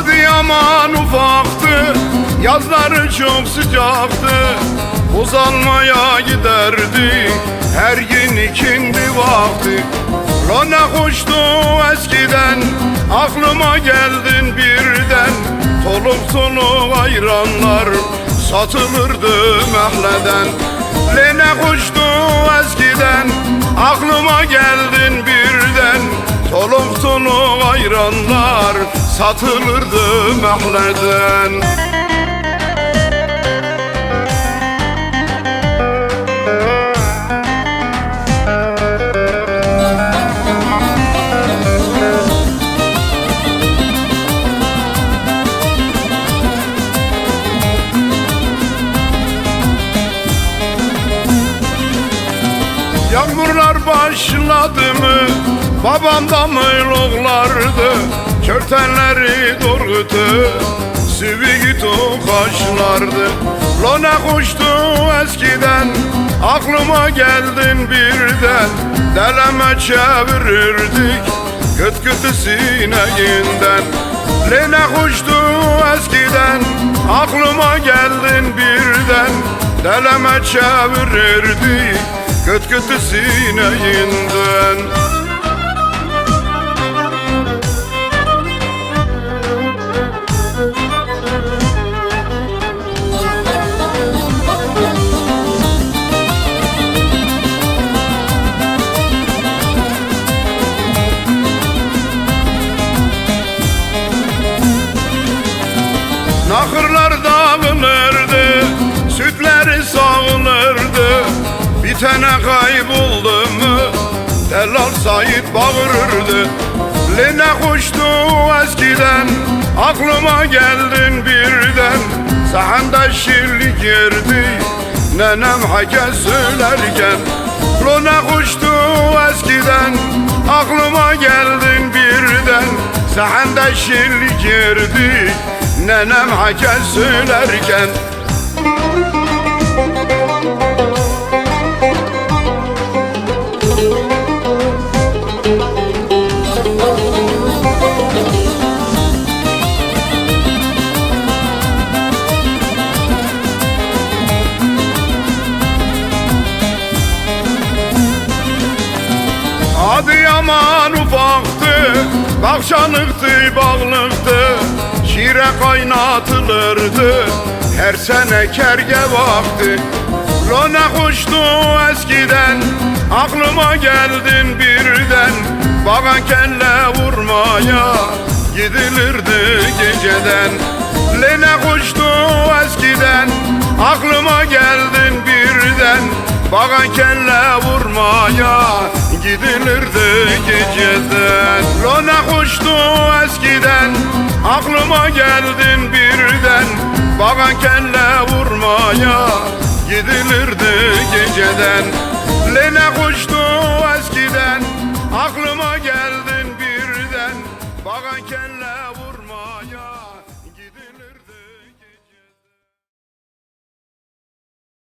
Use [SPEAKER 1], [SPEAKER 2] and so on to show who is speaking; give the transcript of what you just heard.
[SPEAKER 1] Adıyaman ufaktı Yazları çok sıcaktı. Uzanmaya giderdi Her gün ikindi vakti ne hoştu eskiden Aklıma geldin birden. Soluk soluk ayranlar Satılırdı mehleden Le ne hoştu eskiden Aklıma geldin birden Soluk soluk ayranlar Satılırdı mehleden Yağmurlar başladı mı Babam da mıyloğlardı Körtenleri doğrultu Sivigi kaşlardı. Lo ne kuştu eskiden Aklıma geldin birden. Deleme çevirirdik Göt götü sineğinden. Le ne kuştu eskiden Aklıma geldin birden. Deleme çevirirdik Göt götü sineğinden Nakırlar dağılırdı Sütleri sağılırdı. Bir tane kayboldu mu Delal Said bağırırdı. Line kuştu eskiden Aklıma geldin birden. Sahanda şirlik yerdi Nenem hake söylerken. Luna kuştu eskiden Aklıma geldin birden. Sahanda şirlik yerdi Nenem hake söylerken Adıyaman ufaktı Bakşanıktı bağlıktı Şire kaynatılırdı. Her sene kerge vakti Lo ne kuştu eskiden Aklıma geldin birden. Bana kelle vurmaya Gidilirdi geceden. Le ne kuştu eskiden Aklıma geldin birden. Bana kelle vurmaya Gidilirdi geceden ne kuştu eskiden Aklıma geldin birden. Bana kelle vurmaya Gidilirdi geceden. Le ne kuştu eskiden Aklıma geldin birden. Bana kelle